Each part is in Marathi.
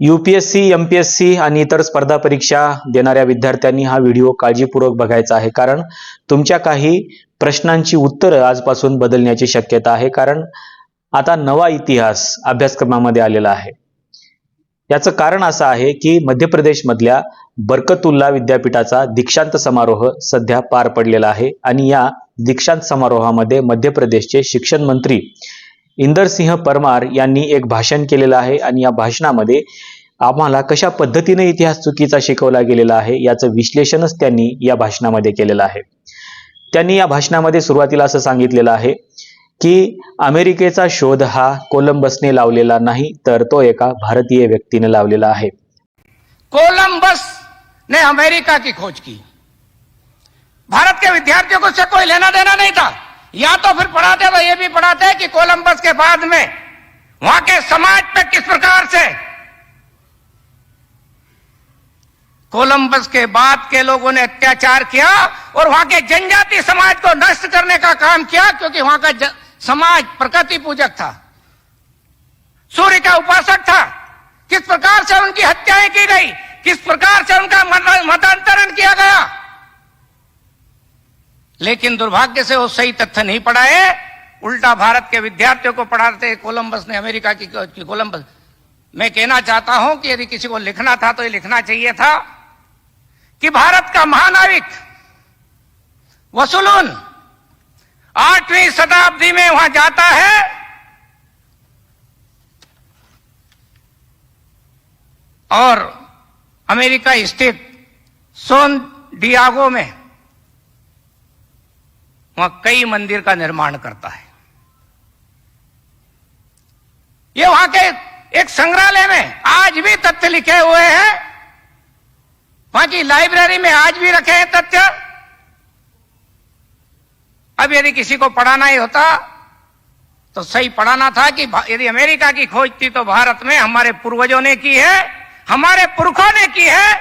यूपीएससी एमपीएससी आणि इतर स्पर्धा परीक्षा देणाऱ्या विद्यार्थ्यांनी हा व्हिडिओ काळजीपूर्वक बघायचा आहे. कारण तुमच्या काही प्रश्नांची उत्तरं आजपासून बदलण्याची शक्यता आहे. कारण आता नवा इतिहास अभ्यासक्रमामध्ये आलेला आहे. याचं कारण असं आहे की मध्य प्रदेशमधल्या बरकतुल्ला विद्यापीठाचा दीक्षांत समारोह सध्या पार पडलेला आहे. आणि या दीक्षांत समारोहामध्ये मध्य प्रदेशचे शिक्षण मंत्री इंदरसिंह परमार यांनी एक भाषण केलेलं आहे आणि या भाषणामध्ये आम्हाला कशा पद्धतीने इतिहास चुकीचा शिकवला गेलेला आहे याचं विश्लेषणच त्यांनी या भाषणामध्ये केलेलं आहे. त्यांनी या भाषणामध्ये सुरुवातीला असं सांगितलेलं आहे की अमेरिकेचा शोध हा कोलंबसने लावलेला नाही तर तो एका भारतीय व्यक्तीने लावलेला आहे. कोलंबस ने अमेरिका की खोज की? भारत के विद्यार्थियों को उससे कोई लेना देना नहीं था। या तो फिर पढ़ाते तो ये भी पढ़ाते कि कोलंबस के बाद में वहाँ के समाज पे किस प्रकार से? कोलंबस के बाद के लोगों ने अत्याचार किया और वहाँ के जनजाति समाज को नष्ट करने का काम किया, क्योंकि वहाँ का समाज प्रकृति पूजक था। सूर्य का उपासक था। किस प्रकार से उनकी हत्याएँ की गई? किस प्रकार से उनका मतांतरण किया गया? लेकिन दुर्भाग्य से वो सही तथ्य नहीं पढ़ाए उल्टा भारत के विद्यार्थियों को पढ़ाते कोलंबस ने अमेरिका की, की कोलंबस। मैं कहना चाहता हूँ कि यदि किसी को लिखना था तो ये लिखना चाहिए था कि भारत का महानाविक वसुलून आठवीं शताब्दी में वहाँ जाता है। और अमेरिका स्थित सोन डियागो में वहाँ कई मंदिर का निर्माण करता है। ये वहाँ के एक संग्रहालय में आज भी तथ्य लिखे हुए हैं। वहाँ की लाइब्रेरी में आज भी रखे हैं तथ्य। अब यदि किसी को पढ़ाना ही होता तो सही पढ़ाना था कि यदि अमेरिका की खोज थी तो भारत में हमारे पूर्वजों ने की है, हमारे पुरखों ने की है।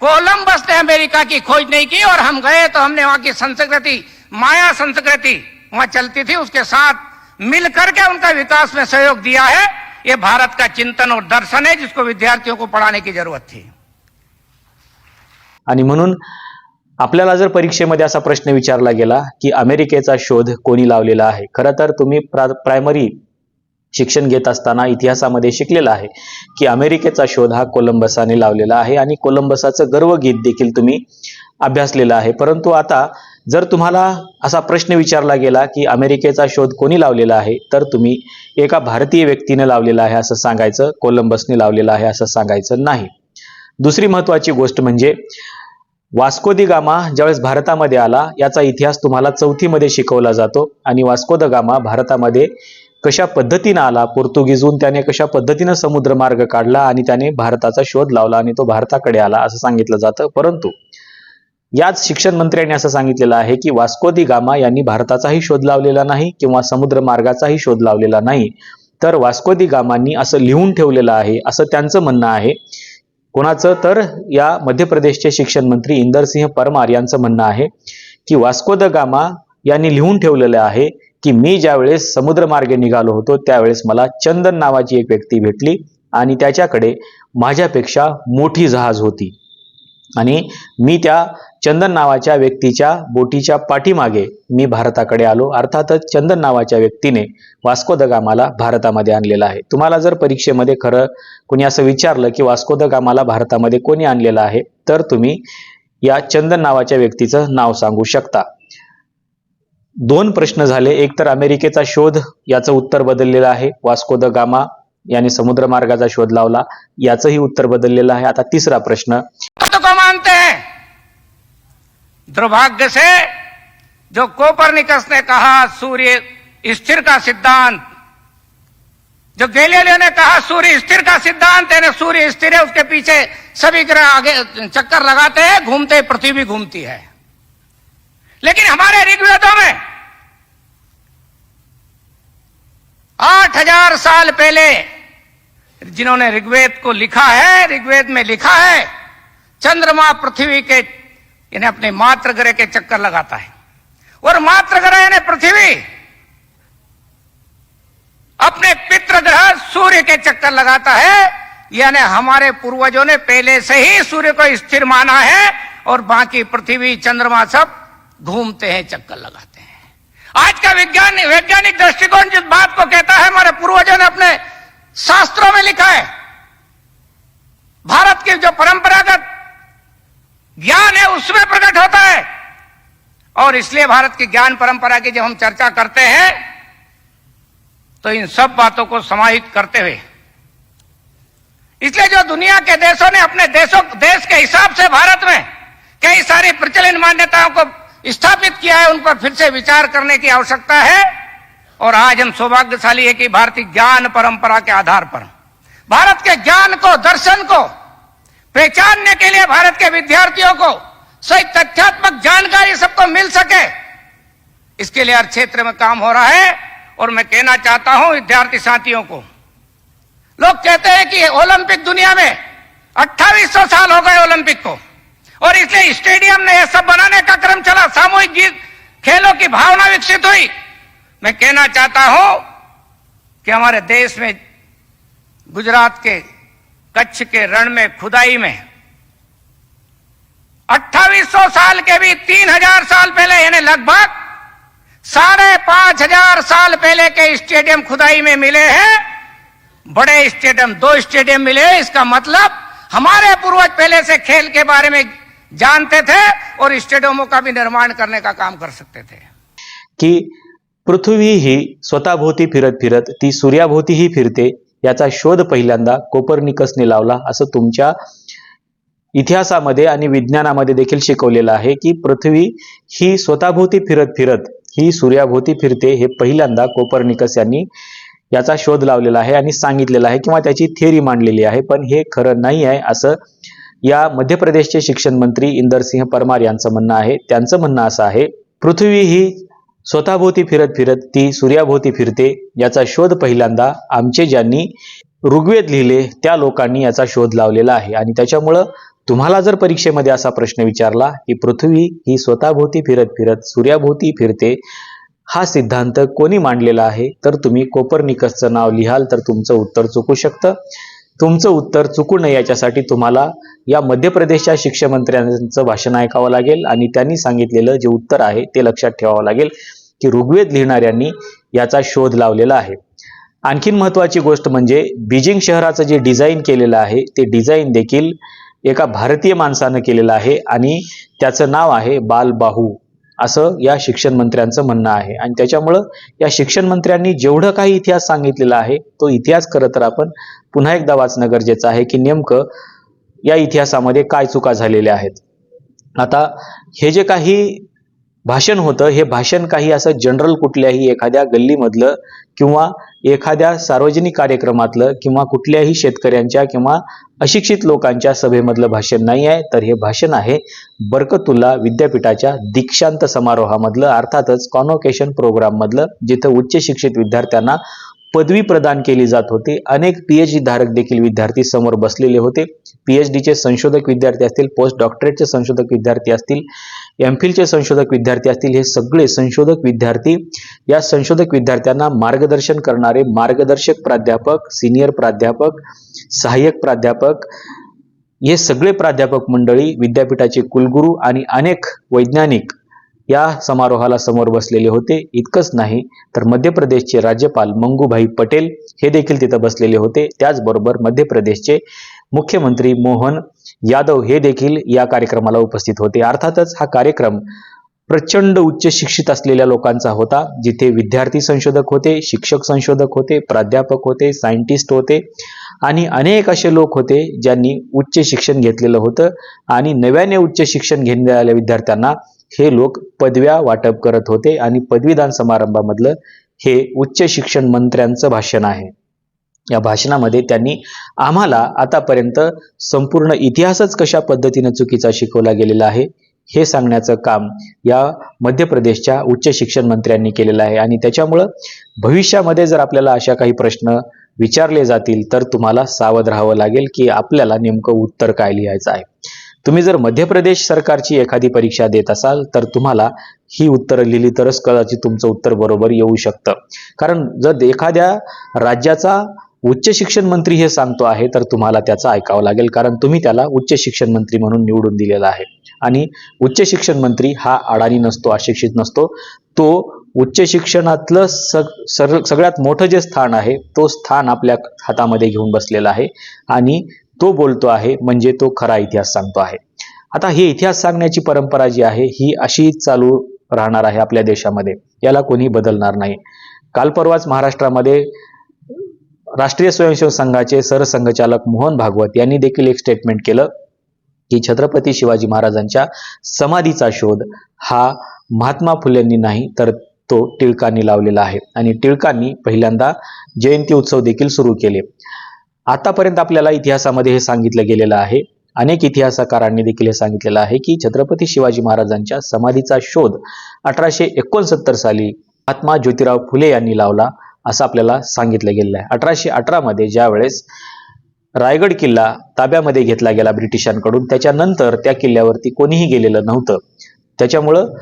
कोलंबस ने अमेरिका की खोज नहीं की और हम गए तो हमने वहाँ की संस्कृति माया संस्कृति वहां चलती थी उसके साथ मिलकर के उनका विकास में सहयोग दिया है। ये भारत का चिंतन और दर्शन है जिसको विद्यार्थियों को पढ़ाने की जरूरत थी। आणि म्हणून आपल्याला जर परीक्षेमध्ये असा प्रश्न विचारला गेला की अमेरिकेचा शोध कोणी लावलेला आहे खरं तर तुम्ही प्रा प्रायमरी शिक्षण घेत असताना इतिहासामध्ये शिकलेला आहे की अमेरिकेचा शोध हा कोलंबसाने लावलेला आहे आणि कोलंबसाचं गर्वगीत देखील तुम्ही अभ्यासलेलं आहे. परंतु आता जर तुम्हाला असा प्रश्न विचारला गेला की अमेरिकेचा शोध कोणी लावलेला आहे तर तुम्ही एका भारतीय व्यक्तीने लावलेला आहे असं सांगायचं कोलंबसने लावलेला आहे असं सांगायचं नाही. दुसरी महत्वाची गोष्ट म्हणजे वास्को दी गामा ज्यावेळेस भारतामध्ये आला याचा इतिहास तुम्हाला चौथीमध्ये शिकवला जातो आणि वास्को द गामा भारतामध्ये कशा पद्धतीनं आला पोर्तुगीजहून त्याने कशा पद्धतीनं समुद्रमार्ग काढला आणि त्याने भारताचा शोध लावला आणि तो भारताकडे आला असं सांगितलं जातं. परंतु याच शिक्षण मंत्र्यांनी असं सांगितलेलं आहे की वास्को दी गामा यांनी भारताचाही शोध लावलेला नाही किंवा समुद्र मार्गाचाही शोध लावलेला नाही. तर वास्को दी गामांनी असं लिहून ठेवलेलं आहे असं त्यांचं म्हणणं आहे. कोणाचं? तर या मध्य प्रदेशचे शिक्षण मंत्री इंदरसिंह परमार यांचं म्हणणं आहे की वास्को द गामा यांनी लिहून ठेवलेलं आहे की मी ज्यावेळेस समुद्रमार्गे निघालो होतो त्यावेळेस मला चंदन नावाची एक व्यक्ती भेटली आणि त्याच्याकडे माझ्यापेक्षा मोठी जहाज होती. आणि मी त्या चंदन नावाच्या व्यक्तीच्या बोटीच्या पाठीमागे मी भारताकडे आलो. अर्थातच चंदन नावाच्या व्यक्तीने वास्को द गामाला भारतामध्ये आणलेला आहे. तुम्हाला जर परीक्षेमध्ये खरं कोणी असं विचारलं की वास्को द गामाला भारतामध्ये कोणी आणलेलं आहे तर तुम्ही या चंदन नावाच्या व्यक्तीचं नाव सांगू शकता. दोन प्रश्न झाले. एक तर अमेरिकेचा शोध याचं उत्तर बदललेलं आहे. वास्को द गामा याने समुद्रमार्गाचा शोध लावला. याचंही उत्तर बदललेलं आहे. आता तिसरा प्रश्न. को मानते हैं? दुर्भाग्य से जो कोपरनिकस ने कहा सूर्य स्थिर का सिद्धांत। जो गैलीलियो ने कहा सूर्य स्थिर का सिद्धांत है ना सूर्य स्थिर है उसके पीछे सभी ग्रह आगे चक्कर लगाते हैं घूमते पृथ्वी भी घूमती है। लेकिन हमारे ऋग्वेदों में आठ हजार साल पहले जिन्होंने ऋग्वेद को लिखा है, ऋग्वेद में लिखा है, चंद्रमा पृथ्वी के, इन्हें अपने मात्र ग्रह के चक्कर लगाता है। और मात्र ग्रह पृथ्वी। अपने पितृ ग्रह सूर्य के चक्कर लगाता है, यानी हमारे पूर्वजों ने पहले से ही सूर्य को स्थिर माना है, और बाकी पृथ्वी, चंद्रमा सब घूमते हैं, चक्कर लगाते हैं। आज का विज्ञान वैज्ञानिक दृष्टिकोण जिस बात को कहता है, हमारे पूर्वजों ने अपने शास्त्रों में लिखा है। भारत की जो परंपरागत ज्ञान है, उसमें प्रकट होता है। और इसलिए भारत की ज्ञान परंपरा की जब हम चर्चा करते हैं तो इन सब बातों को समाहित करते हुए, इसलिए जो दुनिया के देशों ने अपने देशों, देश के हिसाब से भारत में कई सारी प्रचलित मान्यताओं को स्थापित किया है, उन पर फिर से विचार करने की आवश्यकता है। और आज हम सौभाग्यशाली है कि भारतीय ज्ञान परंपरा के आधार पर भारत के ज्ञान को, दर्शन को, पहचानने के लिए भारत के विद्यार्थियों को सही तथ्यात्मक जानकारी सबको मिल सके। इसके लिए हर क्षेत्र में काम हो रहा है और मैं कहना चाहता हूँ विद्यार्थी साथियों को, लोग कहते हैं कि ओलंपिक दुनिया में 2800 साल हो गए ओलंपिक को और इसलिए स्टेडियम ने यह सब बनाने का क्रम चला। सामूहिक खेलों की भावना विकसित हुई। मैं कहना चाहता हूँ कि हमारे देश में, गुजरात के कच्छ के रण में, खुदाई में 2800 साल के भी 3000 साल पहले, यानी लगभग साढ़े पाँच हज़ार साल पहले के स्टेडियम खुदाई में मिले हैं बड़े स्टेडियम, दो स्टेडियम मिले। इसका मतलब हमारे पूर्वज पहले से खेल के बारे में जानते थे और स्टेडियमों का भी निर्माण करने का काम कर सकते थे की पृथ्वी ही स्वतःभोवती फिरत फिरत ती सूर्याभोवतीही फिरते याचा शोध पहिल्यांदा कोपर्निकसने लावला. असं तुमच्या इतिहासामध्ये आणि विज्ञानामध्ये देखील शिकवलेलं आहे की पृथ्वी ही स्वतःभोवती फिरत फिरत ही सूर्याभोवती फिरते हे पहिल्यांदा कोपर्निकस यांनी याचा शोध लावलेला आहे आणि सांगितलेला आहे किंवा त्याची थिअरी मांडलेली आहे. पण हे खरं नाही आहे असं या मध्य प्रदेशचे शिक्षण मंत्री इंदरसिंह परमार यांचं म्हणणं आहे. त्यांचं म्हणणं असं आहे पृथ्वी ही स्वतःभोवती फिरत फिरत ती सूर्याभोवती फिरते याचा शोध पहिल्यांदा आमचे ज्यांनी ऋग्वेद लिहिले त्या लोकांनी याचा शोध लावलेला आहे. आणि त्याच्यामुळं तुम्हाला जर परीक्षेमध्ये असा प्रश्न विचारला की पृथ्वी ही स्वतःभोवती फिरत फिरत सूर्याभोवती फिरते हा सिद्धांत कोणी मांडलेला आहे? तर तुम्ही कोपरनिकसचं नाव लिहाल तर तुमचं उत्तर चुकू शकतं. तुमचं उत्तर चुकू नये याच्यासाठी तुम्हाला या मध्य प्रदेशच्या शिक्षणमंत्र्यांचं भाषण ऐकावं लागेल आणि त्यांनी सांगितलेलं जे उत्तर आहे ते लक्षात ठेवावं लागेल. की ऋग्वेद लिहिणाऱ्यांनी याचा शोध लावलेला आहे. आणखीन महत्वाची गोष्ट म्हणजे बीजिंग शहराचं जे डिझाईन केलेलं आहे ते डिझाईन देखील एका भारतीय माणसानं केलेलं आहे आणि त्याचं नाव आहे बालबाहू असं या शिक्षण मंत्र्यांचं म्हणणं आहे. आणि त्याच्यामुळं या शिक्षण मंत्र्यांनी जेवढं काही इतिहास सांगितलेला आहे तो इतिहास खरं तर आपण पुन्हा एकदा वाचणं गरजेचं आहे की नेमकं या इतिहासामध्ये काय चुका झालेल्या आहेत. आता हे जे काही भाषण होतं. हे भाषण काही असं जनरल कुठल्याही एखाद्या गल्लीमधलं किंवा एखाद्या सार्वजनिक कार्यक्रमातलं किंवा कुठल्याही शेतकऱ्यांच्या किंवा अशिक्षित लोकांच्या सभेमधलं भाषण नाही आहे. तर हे भाषण आहे बरकतुल्ला विद्यापीठाच्या दीक्षांत समारोहामधलं अर्थातच कॉन्व्होकेशन प्रोग्राममधलं जिथं उच्च शिक्षित विद्यार्थ्यांना पदवी प्रदान केली जात होती. अनेक पीएच डी धारक देखील विद्यार्थी समोर बसलेले होते. पीएचडीचे संशोधक विद्यार्थी असतील पोस्ट डॉक्टरेटचे संशोधक विद्यार्थी असतील एम फिलचे संशोधक विद्यार्थी असतील हे सगळे संशोधक विद्यार्थी या संशोधक विद्यार्थ्यांना मार्गदर्शन करणारे मार्गदर्शक प्राध्यापक सिनियर प्राध्यापक सहाय्यक प्राध्यापक हे सगळे प्राध्यापक मंडळी विद्यापीठाचे कुलगुरू आणि अनेक वैज्ञानिक या समारोहाला समोर बसलेले होते. इतकंच नाही तर मध्य प्रदेशचे राज्यपाल मंगूभाई पटेल हे देखील तिथं बसलेले होते. त्याचबरोबर मध्य प्रदेशचे मुख्यमंत्री मोहन यादव हे देखील या कार्यक्रमाला उपस्थित होते. अर्थातच हा कार्यक्रम प्रचंड उच्च शिक्षित असलेल्या लोकांचा होता. जिथे विद्यार्थी संशोधक होते शिक्षक संशोधक होते प्राध्यापक होते सायंटिस्ट होते आणि अनेक असे लोक होते ज्यांनी उच्च शिक्षण घेतलेलं होतं आणि नव्याने उच्च शिक्षण घेणाऱ्या विद्यार्थ्यांना हे लोक पदव्या वाटप करत होते आणि पदवीदान समारंभामधलं हे उच्च शिक्षण मंत्र्यांचं भाषण आहे. या भाषणामध्ये त्यांनी आम्हाला आतापर्यंत संपूर्ण इतिहासच कशा पद्धतीनं चुकीचा शिकवला गेलेला आहे हे सांगण्याचं काम या मध्य प्रदेशच्या उच्च शिक्षण मंत्र्यांनी केलेलं आहे. आणि त्याच्यामुळं भविष्यामध्ये जर आपल्याला अशा काही प्रश्न विचारले जातील तर तुम्हाला सावध राहावं लागेल की आपल्याला नेमकं उत्तर काय लिहायचं आहे. तुम्ही जर मध्य प्रदेश सरकारची एखादी परीक्षा देत असाल तर तुम्हाला ही उत्तरं लिहिली तरच कदाचित तुमचं उत्तर बरोबर येऊ शकतं. कारण जर एखाद्या राज्याचा उच्च शिक्षण मंत्री हे सांगतो आहे तर तुम्हाला त्याचं ऐकावं लागेल. कारण तुम्ही त्याला उच्च शिक्षण मंत्री म्हणून निवडून दिलेला आहे. आणि उच्च शिक्षण मंत्री हा अडाणी नसतो अशिक्षित नसतो. तो उच्च शिक्षणातलं सग सर सगळ्यात मोठं जे स्थान आहे तो स्थान आपल्या हातामध्ये घेऊन बसलेला आहे. आणि तो बोलतो आहे म्हणजे तो खरा इतिहास सांगतो आहे. आता ही इतिहास सांगण्याची परंपरा जी आहे ही अशी चालू राहणार आहे आपल्या देशामध्ये. याला कोणी बदलणार नाही. काल परवाच महाराष्ट्रामध्ये राष्ट्रीय स्वयंसेवक संघाचे सरसंघचालक मोहन भागवत यांनी देखील एक स्टेटमेंट केलं की छत्रपती शिवाजी महाराजांच्या समाधीचा शोध हा महात्मा फुलेंनी नाही तर तो टिळकांनी लावलेला आहे. आणि टिळकांनी पहिल्यांदा जयंती उत्सव देखील सुरू केले. आतापर्यंत आपल्याला इतिहासामध्ये हे सांगितलं गेलेलं आहे. अनेक इतिहासकारांनी देखील हे सांगितलेलं आहे की छत्रपती शिवाजी महाराजांच्या समाधीचा शोध अठराशे एकोणसत्तर साली महात्मा ज्योतिराव फुले यांनी लावला असं आपल्याला सांगितलं गेलेलं आहे. अठराशे अठरामध्ये ज्यावेळेस रायगड किल्ला ताब्यामध्ये घेतला गेला ब्रिटिशांकडून त्याच्यानंतर त्या किल्ल्यावरती कोणीही गेलेलं नव्हतं. त्याच्यामुळं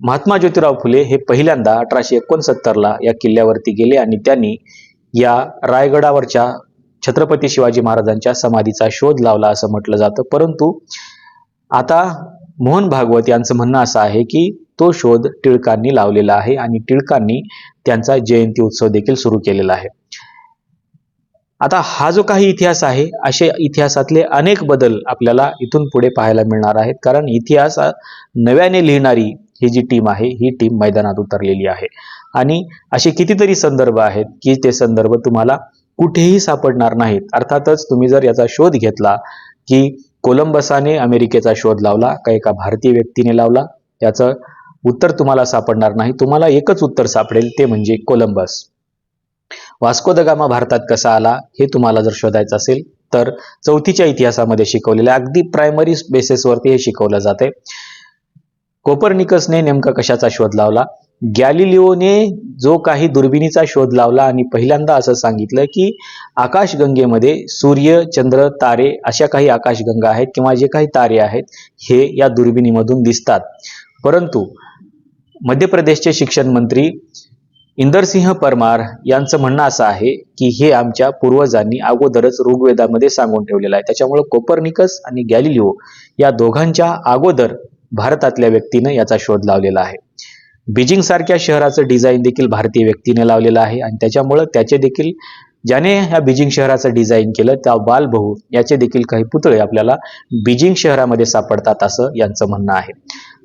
महात्मा ज्योतिराव फुले हे पहिल्यांदा अठराशे एकोणसत्तरला या किल्ल्यावरती गेले आणि त्यांनी या रायगडावरच्या छत्रपती शिवाजी महाराजांच्या समाधीचा शोध लावला असं म्हटलं जातं. परंतु आता मोहन भागवत यांचं म्हणणं असं आहे की तो शोध टिळकांनी लावलेला आहे आणि टिळकांनी त्यांचा जयंती उत्सव देखील सुरू केलेला आहे. आता हा जो काही इतिहास आहे असे इतिहासातले अनेक बदल आपल्याला इथून पुढे पाहायला मिळणार आहेत. कारण इतिहास नव्याने लिहिणारी ही जी टीम आहे ही टीम मैदानात उतरलेली आहे. आणि असे कितीतरी संदर्भ आहेत की ते संदर्भ तुम्हाला कुठेही सापडणार नाहीत. अर्थातच तुम्ही जर याचा शोध घेतला की कोलंबसाने अमेरिकेचा शोध लावला का एका भारतीय व्यक्तीने लावला याचं उत्तर तुम्हाला सापडणार नाही. तुम्हाला एकच उत्तर सापडेल ते म्हणजे कोलंबस. वास्को द गामा भारतात कसा आला हे तुम्हाला जर शोधायचं असेल तर चौथीच्या इतिहासामध्ये शिकवलेलं अगदी प्रायमरी बेसिसवरती हे शिकवलं जाते. कोपरनिकसने नेमका कशाचा शोध लावला? गॅलिलिओने जो काही दुर्बिणीचा शोध लावला आणि पहिल्यांदा असं सांगितलं की आकाशगंगेमध्ये सूर्य चंद्र तारे अशा काही आकाशगंगा आहेत किंवा जे काही तारे आहेत हे या दुर्बिणीमधून दिसतात. परंतु मध्य प्रदेशचे शिक्षण मंत्री इंदरसिंह परमार यांचं म्हणणं असं आहे की हे आमच्या पूर्वजांनी अगोदरच ऋग्वेदामध्ये सांगून ठेवलेलं आहे. त्याच्यामुळे कोपरनिकस आणि गॅलिलिओ या दोघांच्या अगोदर भारतातल्या व्यक्तीनं याचा शोध लावलेला आहे. बीजिंग सारख्या शहराचं डिझाईन देखील भारतीय व्यक्तीने लावलेलं आहे आणि त्याच्यामुळं त्याचे देखील ज्याने ह्या बीजिंग शहराचं डिझाईन केलं त्या बालबहू याचे देखील काही पुतळे आपल्याला बीजिंग शहरामध्ये सापडतात असं यांचं म्हणणं आहे.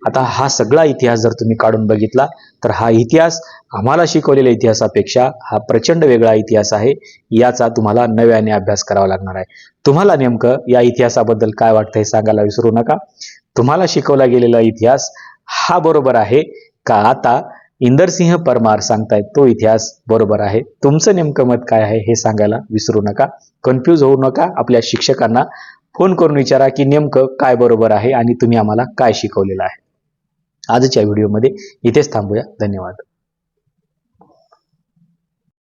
आता हा सगळा इतिहास जर तुम्ही काढून बघितला तर हा इतिहास आम्हाला शिकवलेल्या इतिहासापेक्षा हा प्रचंड वेगळा इतिहास आहे याचा तुम्हाला नव्याने अभ्यास करावा लागणार आहे. तुम्हाला नेमकं या इतिहासाबद्दल काय वाटतं हे सांगायला विसरू नका. तुम्हाला शिकवला गेलेला इतिहास हा बरोबर आहे का आता इंदरसिंह परमार सांगतायत तो इतिहास बरोबर आहे. तुमचं नेमकं मत काय आहे हे सांगायला विसरू नका. कन्फ्यूज होऊ नका. आपल्या शिक्षकांना फोन करून विचारा की नेमकं काय बरोबर आहे आणि तुम्ही आम्हाला काय शिकवलेलं आहे. आजच्या व्हिडिओमध्ये इथेच थांबूया. धन्यवाद.